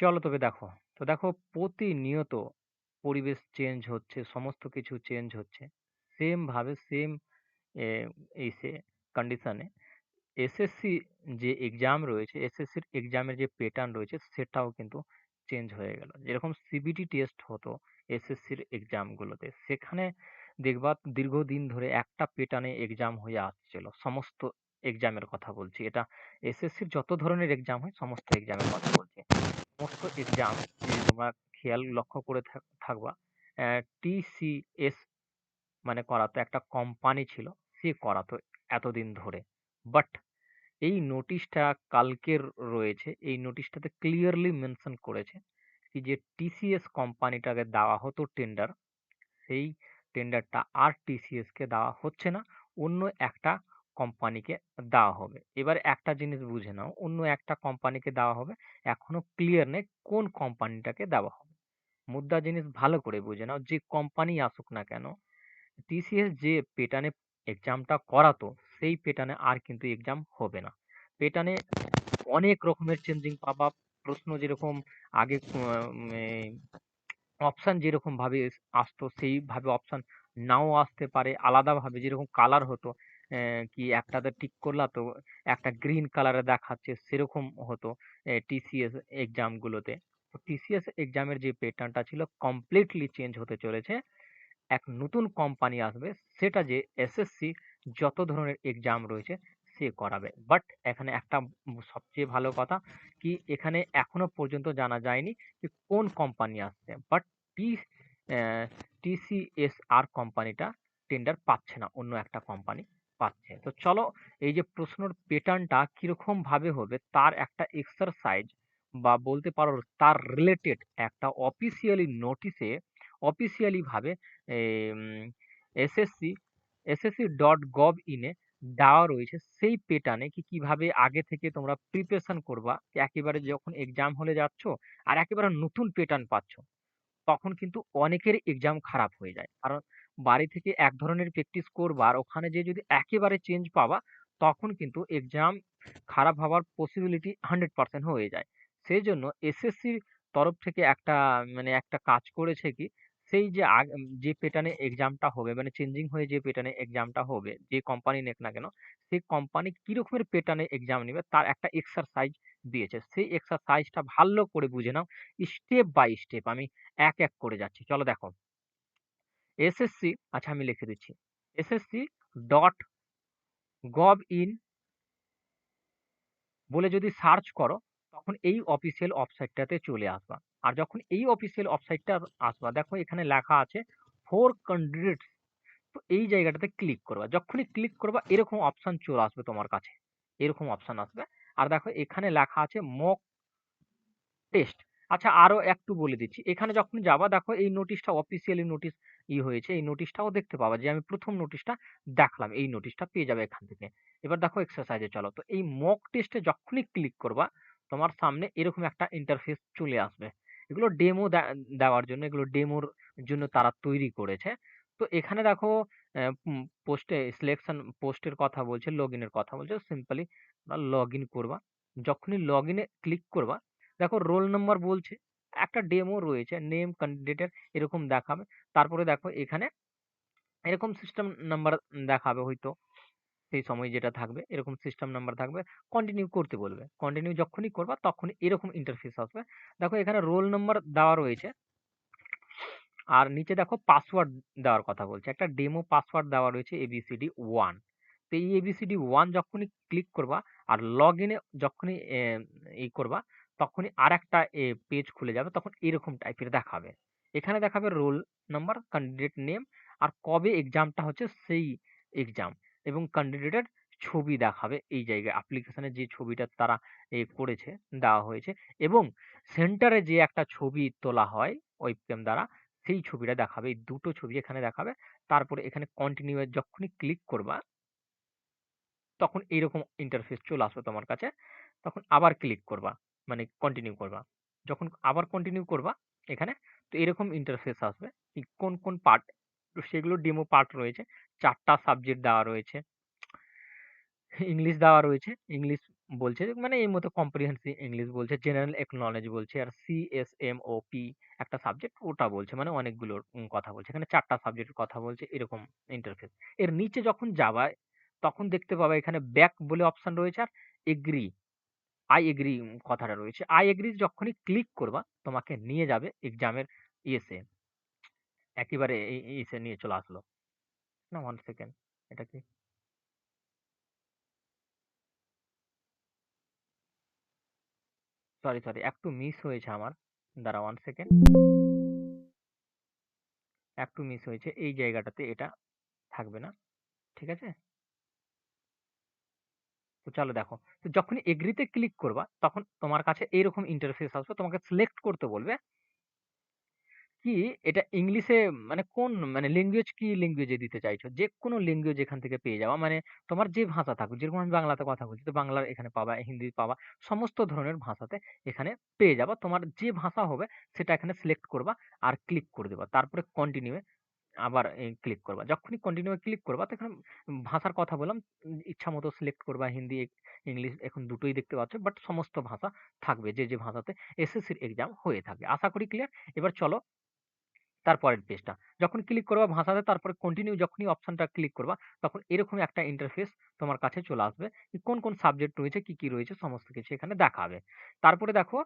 চলো তবে দেখো। তো দেখো প্রতিনিয়ত পরিবেশ চেঞ্জ হচ্ছে, সমস্ত কিছু চেঞ্জ হচ্ছে। সেম ভাবে সেম এ ইসে কন্ডিশনে এসএসসি যে এক্সাম রয়েছে, এসএসসির এক্সামের যে প্যাটার্ন রয়েছে সেটাও কিন্তু চেঞ্জ হয়ে গেল। যেরকম সিবিটি টেস্ট হতো এসএসসির এক্সামগুলোতে, সেখানে দেখবা দীর্ঘদিন ধরে একটা প্যাটার্নে এক্সাম হয়ে আসছিল। সমস্ত এক্সামের কথা বলছি। এটা এসএসসির যত ধরনের এক্সাম হয় সমস্ত এক্সামের কথা বলছি। সমস্ত এক্সাম তোমরা খেয়াল লক্ষ্য করে থাক থাকবা টিসিএস মানে করাতো একটা কোম্পানি ছিল, সে করাতো এতদিন ধরে। বাট এই নোটিশটা কালকের রয়েছে, এই নোটিশটাতে ক্লিয়ারলি মেনশন করেছে কি যে টিসিএস কোম্পানিটাকে দেওয়া হতো টেন্ডার, সেই টেন্ডারটা আর টিসিএসকে দেওয়া হচ্ছে না, অন্য একটা কোম্পানিকে দেওয়া হবে। এবার একটা জিনিস বুঝে নাও, অন্য একটা কোম্পানিকে দেওয়া হবে, এখনও ক্লিয়ার নেই কোন কোম্পানিটাকে দেওয়া হবে। মুদ্রা জিনিস ভালো করে বুঝে নাও, যে কোম্পানি আসুক না কেন, টিসিএস যে প্যাটার্নে এক্সামটা করাতো, সেই প্যাটার্নে আর কিন্তু এক্সাম হবে না। প্যাটার্নে অনেক রকমের চেঞ্জিং পাবা। প্রশ্ন যেরকম আগে অপশন যেরকম ভাবে আসতো সেইভাবে অপশন নাও আসতে পারে। আলাদাভাবে যেরকম কালার হতো, কি একটাতে ঠিক করলা তো একটা গ্রিন কালারে দেখাচ্ছে সেরকম হতো টিসিএস এক্সামগুলোতে। তো টিসিএস এক্সামের যে প্যাটার্নটা ছিল কমপ্লিটলি চেঞ্জ হতে চলেছে। এক নতুন কোম্পানি আসবে, সেটা যে এসএসসি যত ধরনের এক্সাম রয়েছে সে করাবে। বাট এখানে একটা সবচেয়ে ভালো কথা কি এখানে এখনও পর্যন্ত জানা যায়নি যে কোন কোম্পানি আসছে। বাট টি টিসিএসআর কোম্পানিটা টেন্ডার পাচ্ছে না, অন্য একটা কোম্পানি পাচ্ছে। তো চলো এই যে প্রশ্নর প্যাটার্নটা কীরকম ভাবে হবে তার একটা এক্সারসাইজ বা বলতে পারো তার রিলেটেড একটা অফিসিয়ালি নোটিশে অফিসিয়ালি ভাবে এম এসএসসি এসএসসি.gov.in এ দেওয়া রয়েছে সেই প্যাটার্নে কি কীভাবে আগে থেকে তোমরা প্রিপারেশন করবা, একেবারে যখন এক্সাম হলে যাচ্ছ আর একেবারে নতুন প্যাটার্ন পাচ্ছ, তখন কিন্তু অনেকের এক্সাম খারাপ হয়ে যায়। কারণ বাড়ি থেকে এক ধরনের প্র্যাকটিস করবা আর ওখানে যেয়ে যদি একেবারে চেঞ্জ পাবা, তখন কিন্তু এক্সাম খারাপ হওয়ার পসিবিলিটি 100% হয়ে যায়। সেজন্য এসএসসির তরফ থেকে একটা মানে একটা কাজ করেছে কি, সেই যে যে প্যাটার্নে এক্সামটা হবে মানে চেঞ্জিং হয়ে যে প্যাটার্নে এক্সামটা হবে, যে কোম্পানি নেক না কেন, সেই কোম্পানি কি রকমের প্যাটার্নে এক্সাম নেবে তার একটা এক্সারসাইজ দিয়েছে। সেই এক্সারসাইজটা ভালো করে বুঝে নাও। স্টেপ বাই স্টেপ আমি এক, এক করে যাচ্ছি। চলো দেখো। এসএসসি আচ্ছা আমি লিখে দিচ্ছি। এসএসসি.gov.in বলে যদি সার্চ করো, তখন এই অফিসিয়াল ওয়েবসাইটটাতে চলে আসবা। আর যখন এই অফিসিয়াল ওয়েবসাইটটা আসবা, দেখো এখানে লেখা আছে ফর ক্যান্ডিডেটস তো এই জায়গাটাতে ক্লিক করবা। যখনই ক্লিক করবা এরকম অপশন চলে আসবে তোমার কাছে। এরকম অপশন আসবে। আর দেখো এখানে লেখা আছে মক টেস্ট। আচ্ছা আরও একটু বলে দিচ্ছি। এখানে যখন যাবা দেখো এই নোটিশটা অফিসিয়ালি নোটিশ ই হয়েছে। এই নোটিশটাও দেখতে পাবা যে আমি ১ম নোটিশটা দেখলাম। এই নোটিশটা পেয়ে যাবে এখান থেকে। এবার দেখো এক্সারসাইজে চলো। তো এই মক টেস্টে যখনই ক্লিক করবা, তোমার সামনে এরকম একটা ইন্টারফেস চলে আসবে। এগুলো ডেমো দেওয়ার জন্য, এগুলো ডেমোর জন্য তারা তৈরি করেছে। তো এখানে দেখো পোস্টে সিলেকশন পোস্টের কথা বলছে, লগইন এর কথা বলছে। সিম্পলি তোমরা লগইন করবা। যখনই লগইন এ ক্লিক করবা, দেখো রোল নাম্বার বলছে। একটা ডেমো রয়েছে। নেম ক্যান্ডিডেটের এরকম দেখাবে। তারপরে দেখো এখানে এরকম সিস্টেম নাম্বার দেখাবে হয়তো। সেই সময় যেটা থাকবে এরকম সিস্টেম নাম্বার থাকবে। কন্টিনিউ করতে বলবে। কন্টিনিউ যখনই করবা তখনই এরকম ইন্টারফেস আসবে। দেখো এখানে রোল নাম্বার দেওয়া রয়েছে। আর নিচে দেখো পাসওয়ার্ড দেওয়ার কথা বলছে। একটা ডেমো পাসওয়ার্ড দেওয়া রয়েছে ABCD1 তো এই ABCD1 যখনই ক্লিক করবা আর লগ ইনে যখনই ই করবা, তখনই আরেকটা এ পেজ খুলে যাবে। তখন এরকম টাইপের দেখাবে। এখানে দেখাবে রোল নাম্বার, ক্যান্ডিডেট নেম আর কবে এক্সামটা হচ্ছে সেই এক্সাম এবং ক্যান্ডিডেটের ছবি দেখাবে এই জায়গায়। অ্যাপ্লিকেশনে যে ছবিটা তারা এ করেছে, দেওয়া হয়েছে এবং সেন্টারে যে একটা ছবি তোলা হয় ওয়েবক্যাম দ্বারা, সেই ছবিটা দেখাবে। এই দুটো ছবি এখানে দেখাবে। তারপরে এখানে কন্টিনিউ যখনই ক্লিক করবা তখন এইরকম ইন্টারফেস চলে আসবে তোমার কাছে। তখন আবার ক্লিক করবা। মানে কন্টিনিউ করবা। যখন আবার কন্টিনিউ করবা এখানে, তো এরকম ইন্টারফেস আসবে। কোন, কোন পার্ট তো সেগুলো ডেমো পার্ট রয়েছে। চারটা সাবজেক্ট দেওয়া রয়েছে। ইংলিশ দেওয়া রয়েছে। ইংলিশ বলছে মানে এই মতো কম্প্রিহেন্সিভ ইংলিশ বলছে, জেনারেল নলেজ বলছে আর C S M O P একটা সাবজেক্ট ওটা বলছে। মানে অনেকগুলোর কথা বলছে। এখানে চারটা সাবজেক্টের কথা বলছে এরকম ইন্টারফেস। এর নিচে যখন যাবা তখন দেখতে পাবা এখানে ব্যাক বলে অপশন রয়েছে আর এগ্রি, আই এগ্রি কথাটা রয়েছে। আই এগ্রি যখনই ক্লিক করবা তোমাকে নিয়ে যাবে এক্সামের ইয়েতে। একেবারে এই ইসে নিয়ে চলে আসলো। না 1 সেকেন্ড। এটা কি? সরি, সরি একটু মিস হয়েছে আমার। দাঁড়াও 1 সেকেন্ড। একটু মিস হয়েছে। এই জায়গাটাতে এটা থাকবে না। ঠিক আছে? তো চলো দেখো। তো যখনই এগ্রি তে ক্লিক করবা তখন তোমার কাছে এইরকম ইন্টারফেস আসবে। তোমাকে সিলেক্ট করতে বলবে। কি এটা ইংলিশে মানে কোন মানে ল্যাঙ্গুয়েজ কি ল্যাঙ্গুয়েজে দিতে চাইছো? যেকোনো ল্যাঙ্গুয়েজ এখান থেকে পেয়ে যাওয়া। মানে তোমার যে ভাষা থাকুক, যেরকম আমি বাংলাতে কথা বলছি তো বাংলার এখানে পাবা, হিন্দি পাবা। সমস্ত ধরনের ভাষাতে এখানে পেয়ে যাবা। তোমার যে ভাষা হবে সেটা এখানে সিলেক্ট করবা আর ক্লিক করে দিবা। তারপরে কন্টিনিউ এ আবার ক্লিক করবা। যখনই কন্টিনিউ ক্লিক করবা তখন ভাষার কথা বললাম ইচ্ছা মতো সিলেক্ট করবা হিন্দি, ইংলিশ এখন দুটোই দেখতে পাচ্ছ। বাট সমস্ত ভাষা থাকবে যে, যে ভাষাতে এসএসসির এক্সাম হয়ে থাকে। আশা করি ক্লিয়ার? এবার চলো তারপরের পেজটা। যখন ক্লিক করবা ভাষাতে তারপরে কন্টিনিউ যখনই অপশনটা ক্লিক করবা তখন এরকম একটা ইন্টারফেস তোমার কাছে চলে আসবে। কোন, কোন সাবজেক্ট রয়েছে, কি, কি রয়েছে সমস্ত কিছু এখানে দেখাবে। তারপরে দেখো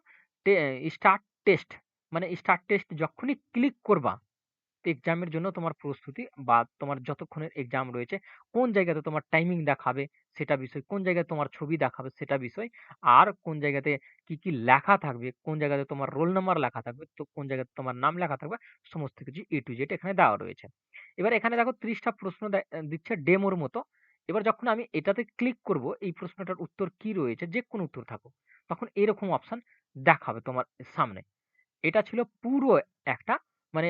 স্টার্ট টেস্ট মানে স্টার্ট টেস্ট যখনই ক্লিক করবা এক্সামের জন্য তোমার প্রস্তুতি বা তোমার যতক্ষণের এক্সাম রয়েছে, কোন জায়গাতে তোমার টাইমিং দেখাবে সেটা বিষয়, কোন জায়গায় তোমার ছবি দেখাবে সেটা বিষয়, আর কোন জায়গাতে কি, কি লেখা থাকবে, কোন জায়গাতে তোমার রোল নাম্বার লেখা থাকবে, তো কোন জায়গাতে তোমার নাম লেখা থাকবে সমস্ত কিছু এ টু জেড এখানে দেওয়া রয়েছে। এবার এখানে দেখো ত্রিশটা প্রশ্ন দিচ্ছে ডেমোর মতো। এবার যখন আমি এটাতে ক্লিক করব এই প্রশ্নটার উত্তর কি রয়েছে, যেকোনো উত্তর থাকো তখন এরকম অপশন দেখাবে তোমার সামনে। এটা ছিল পুরো একটা মানে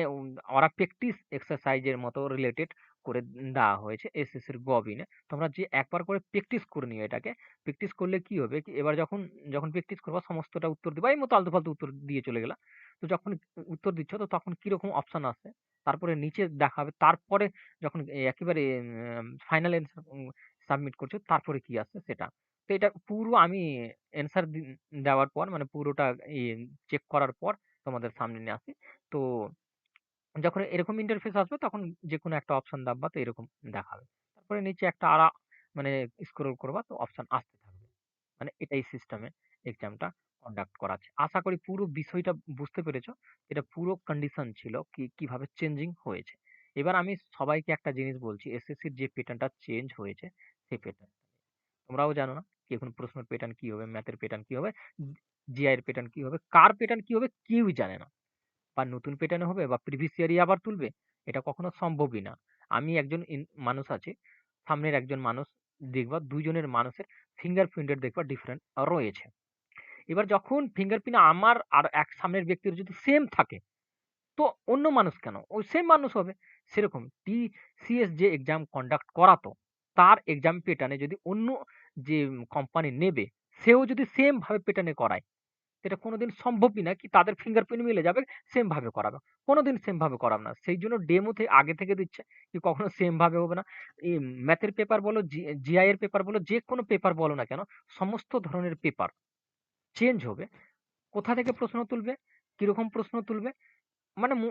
ওরা প্র্যাকটিস এক্সারসাইজ এর মতো রিলেটেড করে দেওয়া হয়েছে এসএসসির গভিনে। তোমরা যে একবার করে প্র্যাকটিস করে নিও এটাকে। প্র্যাকটিস করলে কি হবে কি এবার যখন, যখন প্র্যাকটিস করবা সমস্তটা উত্তর দিবা এই মতো আলতু-ফালতু উত্তর দিয়ে চলে গেলা। তো যখন উত্তর দিচ্ছ তো তখন কীরকম অপশন আসে, তারপরে নিচে দেখা হবে তারপরে যখন একেবারে ফাইনাল অ্যান্সার সাবমিট করছ তারপরে কি আসছে সেটা। তো এটা পুরো আমি অ্যান্সার দেওয়ার পর মানে পুরোটা চেক করার পর তোমাদের সামনে নিয়ে আসি। তো যখন এরকম ইন্টারফেস আসবে তখন যেকোনো একটা অপশন দাববা তো এরকম দেখাবে। তারপরে নিচে একটা আরা মানে স্ক্রল করবা তো অপশন আসতে থাকবে। মানে এটাই সিস্টেমে এক্সামটা কন্ডাক্ট করাচ্ছে। আশা করি পুরো বিষয়টা বুঝতে পেরেছ। এটা পুরো কন্ডিশন ছিল কি কীভাবে চেঞ্জিং হয়েছে। এবার আমি সবাইকে একটা জিনিস বলছি এসএসসির যে প্যাটার্নটা চেঞ্জ হয়েছে সেই প্যাটার্ন। তোমরাও জানো না কি এখন প্রশ্নের প্যাটার্ন কি হবে, ম্যাথের প্যাটার্ন কি হবে, জিআই এর প্যাটার্ন কি হবে, কার প্যাটার্ন কি হবে কেউই জানে না। বা নতুন প্যাটার্ন হবে বা প্রিভিয়াস ইয়ারই আবার তুলবে। এটা কখনো সম্ভবই না। আমি একজন মানুষ আছে সামনের একজন মানুষ দেখবা ২ জনের মানুষের ফিঙ্গারপ্রিন্টের দেখবা ডিফারেন্ট রয়েছে। এবার যখন ফিঙ্গারপ্রিন্ট আমার আর এক সামনের ব্যক্তির যদি সেম থাকে, তো অন্য মানুষ কেন? ওই সেম মানুষ হবে। সেরকম টিসিএস যে এক্সাম কন্ডাক্ট করাতো, তার এক্সাম প্যাটার্নে যদি অন্য যে কোম্পানি নেবে, সেও যদি সেম ভাবে প্যাটার্নে করায়, এটা কোনোদিন সম্ভবই না কি তাদের ফিঙ্গারপ্রিন্ট মিলে যাবে, সেম ভাবে করাবে। কোনোদিন সেম ভাবে করাবে না। সেইজন্য ডেমোতে আগে থেকে দিচ্ছে কি কখনো সেম ভাবে হবে না। এই ম্যাথের পেপার বলো, জিআই এর পেপার বলো, যে কোনো পেপার বলো না কেন, সমস্ত ধরনের পেপার চেঞ্জ হবে। কোথা থেকে প্রশ্ন তুলবে, কীরকম প্রশ্ন তুলবে, মানে উম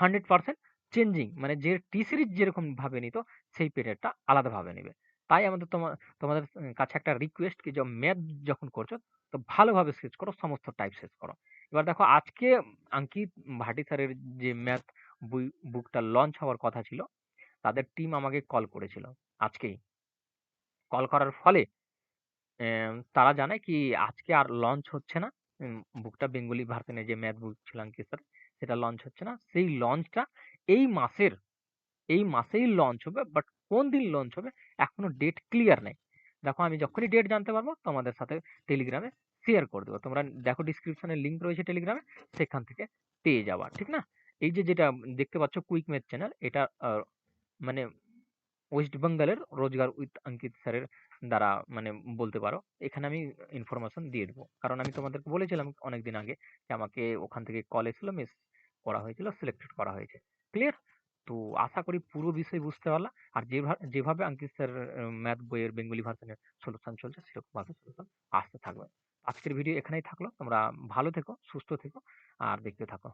100% চেঞ্জিং মানে যে টি সিরিজ যেরকম ভাবে নিত সেই প্যাটার্নটা আলাদাভাবে নিবে। তাই আমাদের তোমা তোমাদের কাছে একটা রিকোয়েস্ট কি যে ম্যাথ যখন করছ তো ভালোভাবে শেষ করো, সমস্ত টাইপ শেষ করো। এবার দেখো আজকে আঙ্কিত ভাটি স্যারের যে ম্যাথ বুকটা লঞ্চ হওয়ার কথা ছিল, তাদের টিম আমাকে কল করেছিল আজকেই। কল করার ফলে তারা জানায় কি আজকে আর লঞ্চ হচ্ছে না। বুকটা বেঙ্গলি ভার্সনের যে ম্যাথ বুক ছিল আঙ্কিত স্যার সেটা লঞ্চ হচ্ছে না। সেই লঞ্চটা এই মাসের এই মাসেই লঞ্চ হবে। বাট কোন দিন লঞ্চ হবে এখনও ডেট ক্লিয়ার নাই। দেখো আমি যখনই ডেট জানতে পারব তোমাদের সাথে টেলিগ্রামে শেয়ার করে দেবো তোমরা দেখো ডেসক্রিপশনে লিঙ্ক রয়েছে টেলিগ্রামে সেখান থেকে পেয়ে যাবা। ঠিক না? এই যে যেটা দেখতে পাচ্ছ কুইক ম্যাথ চ্যানেল এটা মানে ওয়েস্ট বেঙ্গলের রোজগার উইথ অঙ্কিত স্যারের দ্বারা মানে বলতে পারো। এখানে আমি ইনফরমেশন দিয়ে দেবো কারণ আমি তোমাদেরকে বলেছিলাম অনেকদিন আগে যে আমাকে ওখান থেকে কল এসেছিল, মিস করা হয়েছিল, সিলেক্টেড করা হয়েছে। ক্লিয়ার? তো আশা করি পুরো বিষয় বুঝতে পারলা। আর যেভাবে যেভাবে আঙ্কিত স্যার ম্যাথ বইয়ের বেঙ্গলি ভার্সনের সলিউশন চলছে, সেরকম ভাবে সলিউশন আসতে থাকবে। আজকের ভিডিও এখানেই থাকল। তোমরা ভালো থেকো, সুস্থ থেকো, আর দেখতে থাকো।